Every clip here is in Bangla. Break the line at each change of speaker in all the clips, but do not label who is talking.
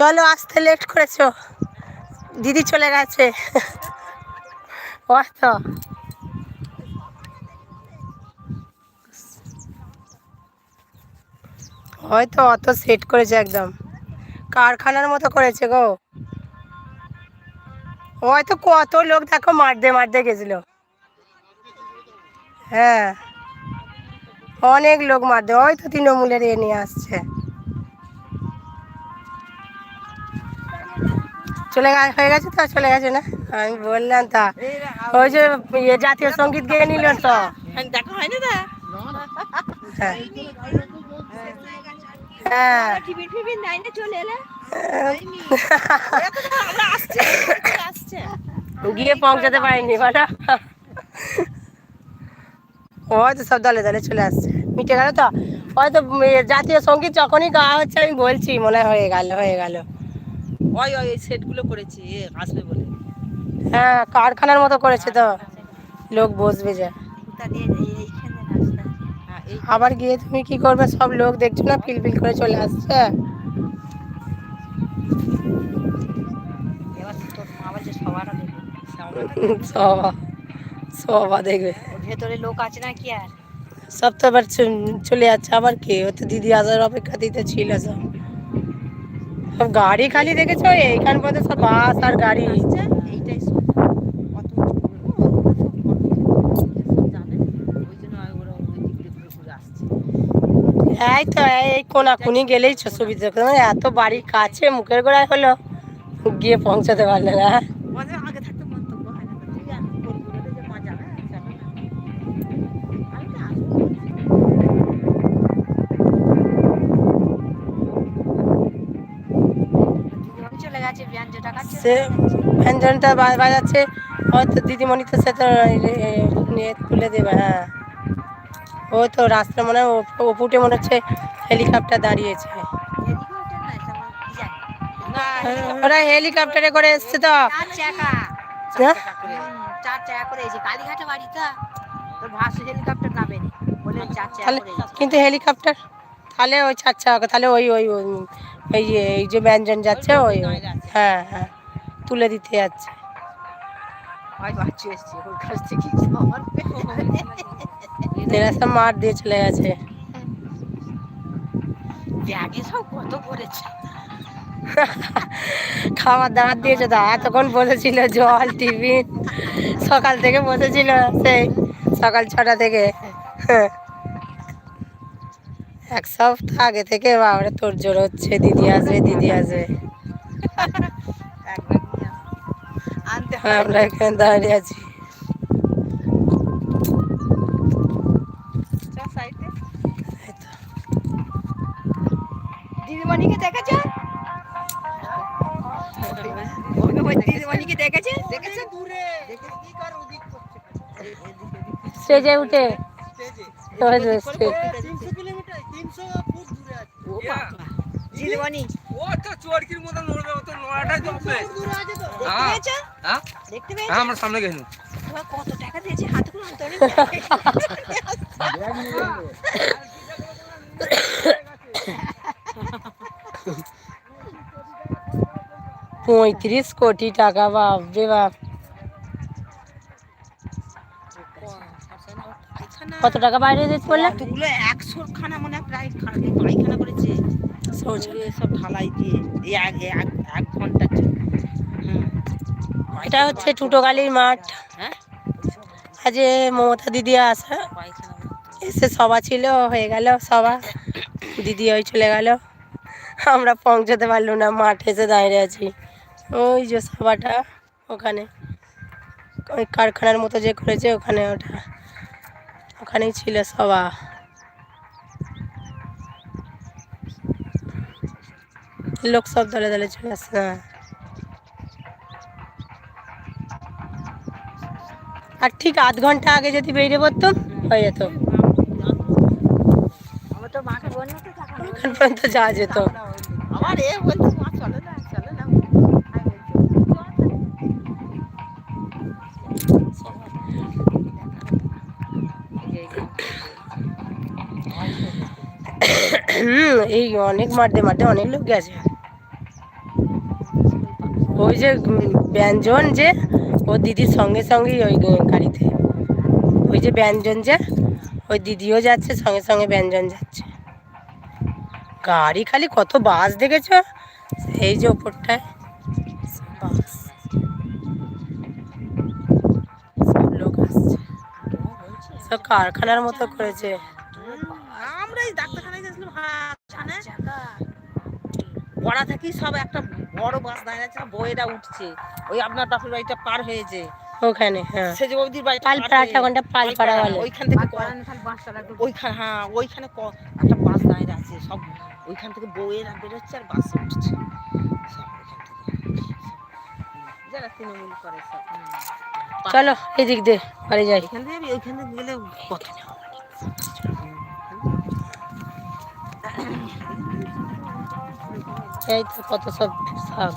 চলো, আসতে লেট করেছ। দিদি চলে গেছে। ও তো। হয়তো অত সেট করেছে একদম। কারখানার মতো করেছে গো। হয়তো কত লোক দেখো, মারতে মারতে গেছিল। হ্যাঁ। অনেক লোক মারতে হয়তো তৃণমূলের এ নিয়ে আসছে। চলে গে- হয়ে গেছে তো চলে গেছে না? আমি বললাম তা ওই যে ইয়ে জাতীয় সংগীত গেয়ে নিল তো।
দেখা হয়নি না
হ্যাঁ। হ্যাঁ।
আসছে
গিয়ে পৌঁছাতে পারিনি মানে হয়তো সব দলে দলে চলে আসছে। মিটে গেল তো? হয়তো জাতীয় সংগীত যখনই গাওয়া হচ্ছে আমি বলছি মনে হয় হয়ে গেল। হয়ে
ওই ওই সেটগুলো করেছে আসবে বলে।
হ্যাঁ কারখানার মতো করেছে তো। লোক বসবে যে।
তা দিয়ে এইখানে রাস্তা হ্যাঁ
আবার গিয়ে তুমি কি করবে? সব লোক দেখছ না? পিল পিল করে চলে আসছে? সবা দেখবে।
ভেতরে লোক আছে না কি আর?
সব তো আবার চ- চলে যাচ্ছে। আবার কে? ও তো দিদি আসার অপেক্ষাতেই তো ছিল সব। সব গাড়ি খালি দেখেছ? এইখান পর্যন্ত সব বাস আর গাড়ি। এই তো এই কোনাকুনি গেলেই সুবিধা এত বাড়ি কাছে মুখের গোড়ায় হলো। গিয়ে পৌঁছাতে পারলে না।
ব্যঞ্জ টাকা
সে ব্যঞ্জনটা বা- বাজাচ্ছে। হয়তো দিদিমণি তো সে তো নিয়ে তুলে দেবে হ্যাঁ। ও তো রাস্তা মনে হয় ওপুটে মনে হচ্ছে হেলিকপ্টার দাঁড়িয়েছে। ওরা হেলিকপ্টারে করে এসছে তো।
চার চাকা? হুম, চার চাকা করে এসে কালীঘাটে বাড়ি তো। তোর ভাসু হেলিকপ্টার নামেনি বলে চার চাকা
তাহলে কিন্তু হেলিকপ্টার তাহলে ওই তাহলে ওই ওই ওই এই যে ব্যঞ্জন যাচ্ছে ওই ওই। হ্যাঁ হ্যাঁ। তুলে দিতে যাচ্ছে এরা সব মার দিয়ে চলে গেছে
ব্যাগে সব কত করেছে
খাবার দাবার দিয়েছে তো এতক্ষণ বসেছিল জল টিফিন সকাল থেকে বসেছিল সেই সকাল ছটা থেকে। এক সপ্তাহ আগে থেকে বাবারে তোর জোর হচ্ছে দিদি আসবে দিদি আসবে।
আনতে
আমরা এখানে দাঁড়িয়ে আছি।
দিদিমণিকে দেখেছ? দিদিমণিকে দেখেছে? দেখেছে? দূরে
স্টেজে উঠে
দিদিমণি।
ও তো চোরকির মতো আমরা সামনে গেছি
তোমার কত টাকা দিয়েছে? হাতগুলো
পঁয়ত্রিশ কোটি টাকা বাপ রে বাপ। কত টাকা বাইরে দিতে বললে?
কতগুলো একশো খানা মনে হয় প্রায় পায়খানা করেছে। সব ঢালাই দিয়ে এক
এটা হচ্ছে টুটোগালির মাঠ।
হ্যাঁ?
আজ মমতা দিদি আসা। এসে সভা ছিল হয়ে গেল সভা। দিদি ওই চলে গেল। আমরা পৌঁছাতে পারল না মাঠে এসে দাঁড়িয়ে আছি। ওই যে সভাটা ওখানে। ওই কারখানার মতো যে করেছে ওখানে ওটা। ওখানেই ছিল সভা। লোক সব দলে দলে চলে আসছে আর ঠিক আধ ঘণ্টা আগে যদি বেরিয়ে পড়তাম হয়ে যেত। ওখান পর্যন্ত যাওয়া যেত।
আমার এ বলছে মা চলে না চলে না।
হুম এই অনেক মাঠে মাঠে অনেক লোক গেছে। ওই যে ব্যঞ্জন যে ও দিদির সঙ্গে সঙ্গেই ওই গাড়িতে। ওই যে ব্যঞ্জন যে, ওই দিদিও যাচ্ছে, সঙ্গে সঙ্গে ব্যঞ্জন যাচ্ছে। গাড়ি খালি কত বাস দেখেছ? এই যে ওপরটায়। বাস সব লোক আসছে। কারখানার মতো করেছে।
ডাক্তারখানায় গেছিলাম হাটখানে পড়া থাকি সব একটা বড় বাস দাঁড়িয়ে আছে বইয়েরা উঠছে। ওই আপনার বাপের বাড়িটা পার হয়েছে।
ওখানে হ্যাঁ।
সে যে বৌদির বাড়িটা
পালপাড়া ঘণ্টা পালপাড়া বলে।
ওইখান থেকে ওইখানে হ্যাঁ ওইখানে ক- একটা বাস দাঁড়িয়ে আছে সব ওইখান থেকে বউয়েরা বেরোচ্ছে আর বাসে উঠছে। সব ওইখান থেকে। যারা তৃণমূল করে সব।
চলো এদিক দিয়ে বাড়ি যাই।
এখান থেকে আমি- ওইখান থেকে গেলে কত
এই তো কত সব শাক।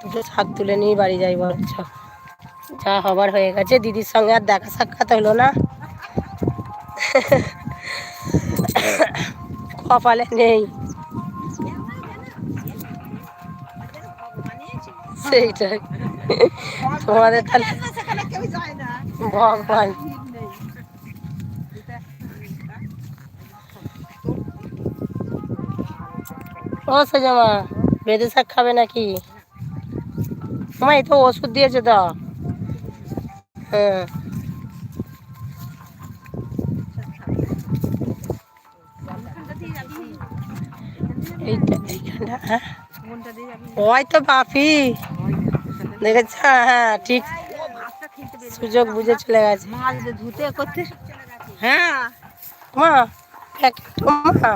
দুটো শাক তুলে নিয়ে বাড়ি যাই বরঞ্চ যা হবার হয়ে গেছে দিদির সঙ্গে আর দেখা সাক্ষাৎ হলো না। কপালে নেই। সেইটাই। তোমাদের তাহলে ভগবান। ও সোজামা বেদে শাক খাবে নাকি? মা, এই তো ওষুধ দিয়েছে তো। হ্যাঁ। এইটা হ্যাঁ? বাপি। দেখেছ? হ্যাঁ ঠিক। সুযোগ বুঝে চলে গেছে।
করতে হ্যাঁ।
মা, প্যাকেট, মা,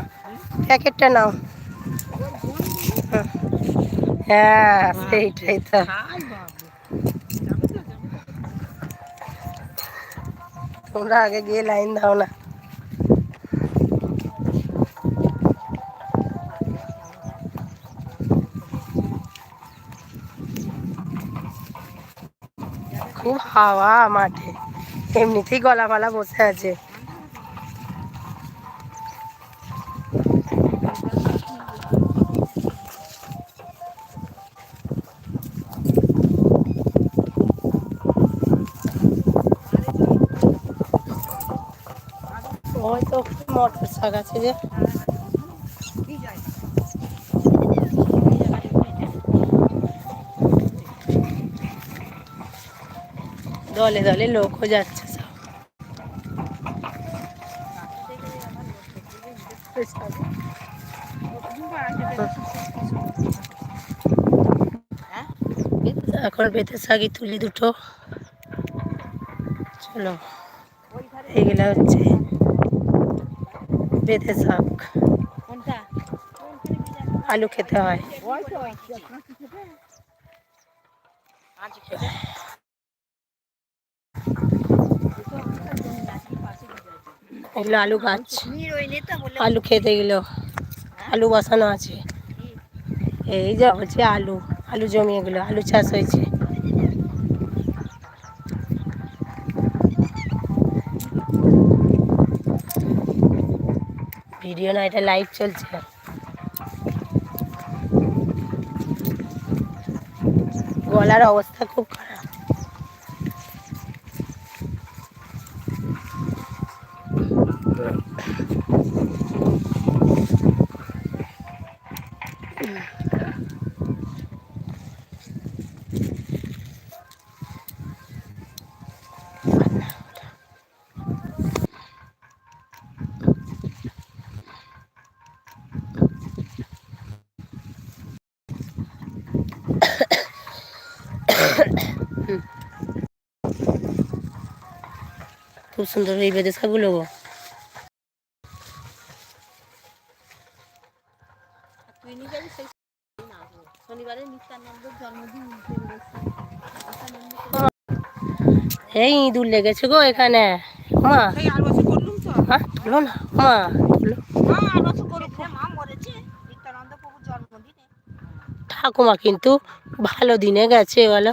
প্যাকেটটা নাও। হ্যাঁ সেইটাই তো। তোমরা আগে গিয়ে লাইন দাও না। খুব হাওয়া মাঠে। এমনিতেই গলা মালা বসে আছে। শাক আছে যে। দলে দলে লোকও যাচ্ছে সব। এখন বেতে শাকই তুলি দুটো। চলো, এইগুলা হচ্ছে। বেতে শাক আলু খেতে হয়। এগুলো আলু গাছ। আলু খেতে গেলো। আলু বসানো আছে। এই যে হচ্ছে আলু আলু জমিয়ে গেলো। আলু চাষ হয়েছে। ভিডিও না এটা লাইভ চলছে গলার অবস্থা খুব খারাপ। খুব সুন্দর এই বেদে শাকগুলো গো। এই ইঁদুর লেগেছে গো এখানে। হ্যাঁ ঠাকুমা কিন্তু ভালো দিনে গেছে বলো।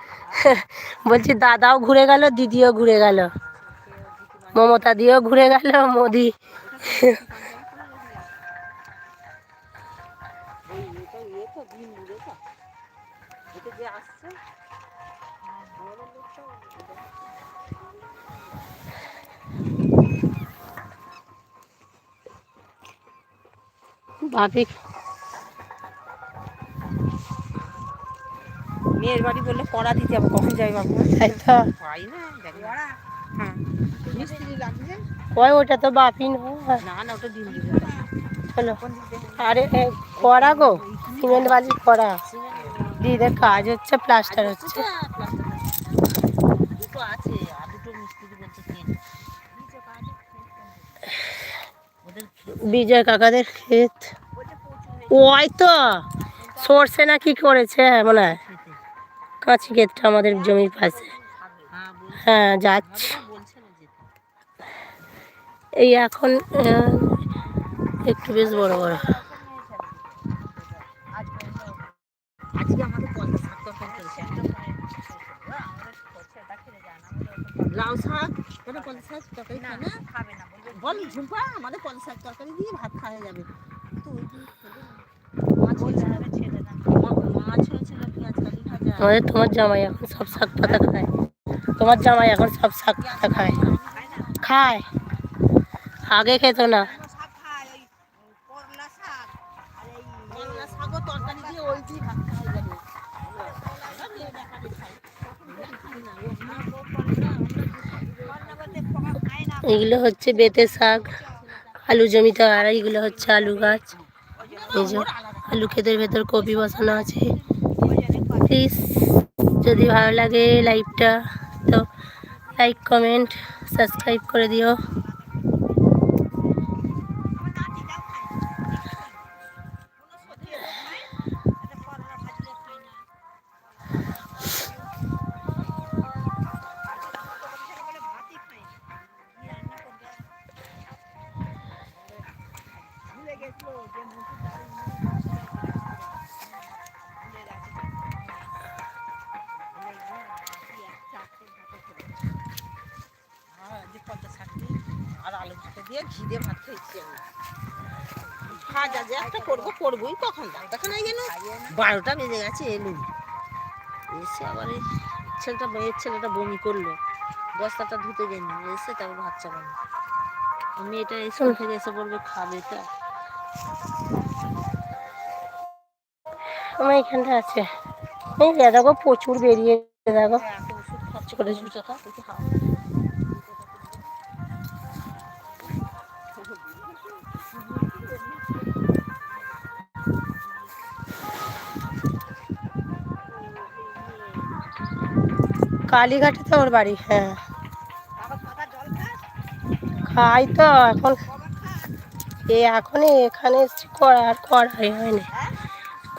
বলছি
দাদাও ঘুরে গেল দিদিও ঘুরে গেল। মমতা দিও ঘুরে গেল মোদি।
এই মেয়ের বাড়ি বললে কড়া দিতে হবে কখন যাই বাবু?
তাই তো।
পাই না দেখ না। হ্যাঁ। মিস্ত্রি লাগছে?
ওই ওটা তো বাপি নয়
না না ওটা দিন দিবে।
চলো আরে এ, করা গো সিমেন্ট বালি করা দিদিদের কাজ হচ্ছে প্লাস্টার হচ্ছে।
দুটো আছে আর দুটো মিস্ত্রি বলছে
বিজয় কাকাদের ক্ষেত ওই তো সর্ষে না কি করেছে মনে হয়। কাঁচি ক্ষেতটা আমাদের জমির পাশে।
হ্যাঁ
যাচ্ছি। এই এখন একটু বেশ বড় বড়।
লাউ শাক, কেন পঞ্চাশ শাক তরকারি খায় না? খাবে না বল ঝুম্পা, আমাদের শাক তরকারি দিয়ে ভাত খাওয়া যাবে। তো ওই মাছ
আমাদের তোমার জামাই এখন সব শাক পাতা খায়। তোমার জামাই এখন সব শাক পাতা খায়। খায়। আগে খেত না। এগুলো হচ্ছে বেতে শাক, আলু জমিতে আর এইগুলো হচ্ছে আলু গাছ। এই আলু ক্ষেতের ভেতর কপি বসানো আছে। প্লিজ যদি ভালো লাগে লাইভটা তো লাইক কমেন্ট সাবস্ক্রাইব করে দিও।
দিয়ে ঘি দিয়ে ভাত খেয়েছি আমি। ভাজা যে একটা করব করবোই কখন না যেন বারোটা বেজে গেছে এলুম। এসে আবার এই ছেলেটা মেয়ের ছেলেটা বমি করল। বস্তাটা ধুতে গেনি এসে তারপর ভাত চাপানো মেয়েটা স্কুল থেকে এসে বলবে খাবে তা?
আমার এখানটা আছে। এই দেখো প্রচুর বেরিয়ে দেখো।
এত ওষুধ খাচ্ছে।
করে ঝুঁটো
খা
কালীঘাটে তো ওর বাড়ি হ্যাঁ। খাই তো, এখন এ এখনই এখানে এসছি, করা আর করাই হয়নি।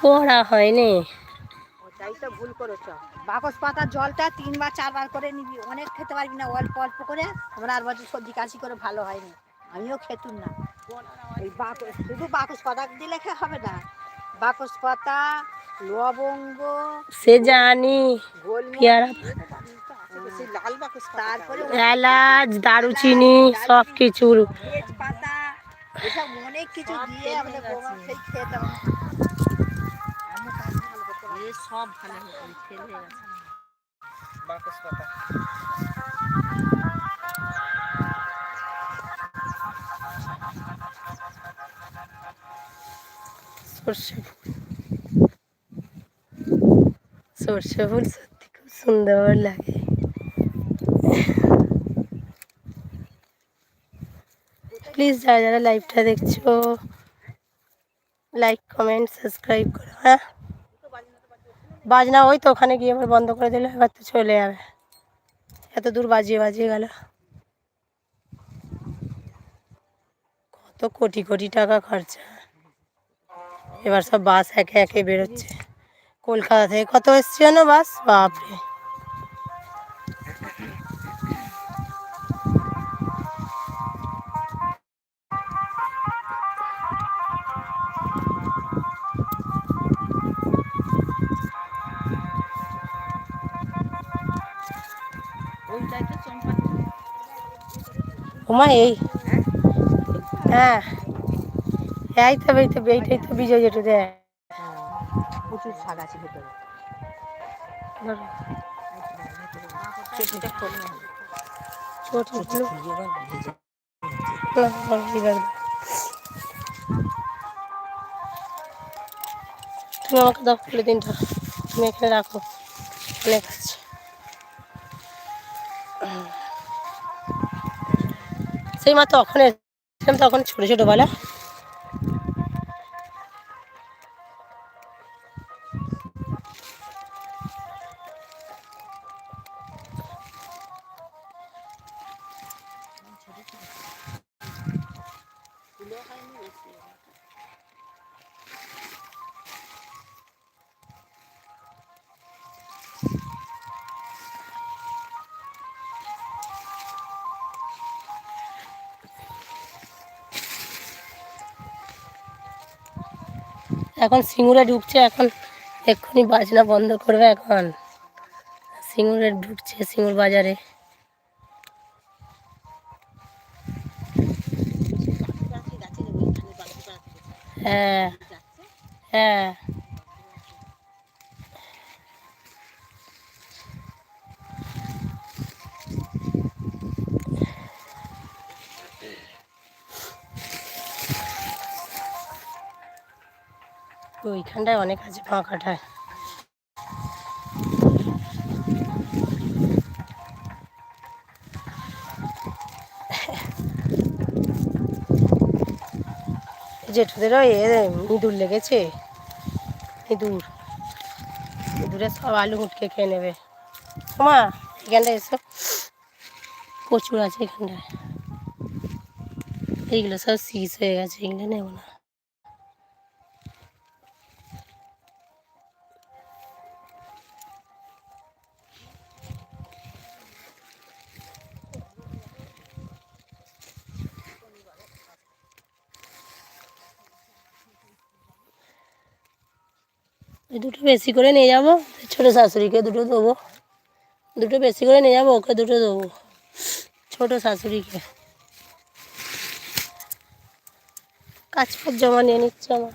করা হয়নি।
ভুল বাকস পাতার জলটা তিনবার, চারবার করে নিবি, অনেক খেতে পারবি না, অল্প অল্প করে। আমরা আর সবজি কাশি করে ভালো হয়নি। আমিও খেতুম না। বাকস, শুধু বাকস পাতা দিলে খে হবে না। বাকস পাতা লবঙ্গ
সে জানি পেয়ারা। এলাচ দারুচিনি সব কিছু
অনেক কিছু দিয়ে আমাদের
সব ভালো বাকস পাতা
সর্ষে ফুল সর্ষে ফুল সত্যি খুব সুন্দর লাগে। প্লিজ যারা যারা লাইভটা দেখছ লাইক কমেন্ট সাবস্ক্রাইব করো হ্যাঁ? বাজনা ওই তো ওখানে গিয়ে এবার বন্ধ করে দিলে, এবার তো চলে যাবে। এত দূর বাজিয়ে বাজিয়ে গেল। কত কোটি কোটি টাকা খরচা। এবার সব বাস একে একে বেরোচ্ছে। কলকাতা থেকে কত এসছে জানো বাস? বাপরে।
ওইটাই তো চম্পা
ওমা এই। হ্যাঁ। এই তো এই তো এইটাই তো বিজয় জেঠু দেয়
প্রচুর শাক আছে ভেতরে।
খোল
ছোট। তুমি আমাকে দাও পলিথিনটা তুমি এখানে রাখো। অনেক আছে। সেই মা তখন তখন ছোট ছোট বলা। এখন সিঙুরে ঢুকছে এখন এক্ষুনি বাজনা বন্ধ করবে এখন। সিঙুরে ঢুকছে সিঙুর বাজারে। ওইখানটায় অনেক আছে, ফাঁকাটায়। জেঠুদেরও এ ইঁদুর লেগেছে। ইঁদুর। ইঁদুরে সব আলু মুটকে খেয়ে নেবে। মা এখানটায় এসো। প্রচুর আছে এখানটায়। এইগুলো সব শীষ হয়ে গেছে, এগুলো নেব না। দুটো বেশি করে নিয়ে যাব। ছোটো শাশুড়িকে দুটো দেবো। দুটো বেশি করে নিয়ে যাব, ওকে দুটো দেবো। ছোটো শাশুড়িকে। কাজ ফাজ জমা নিয়ে নিচ্ছে আমার।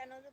可能是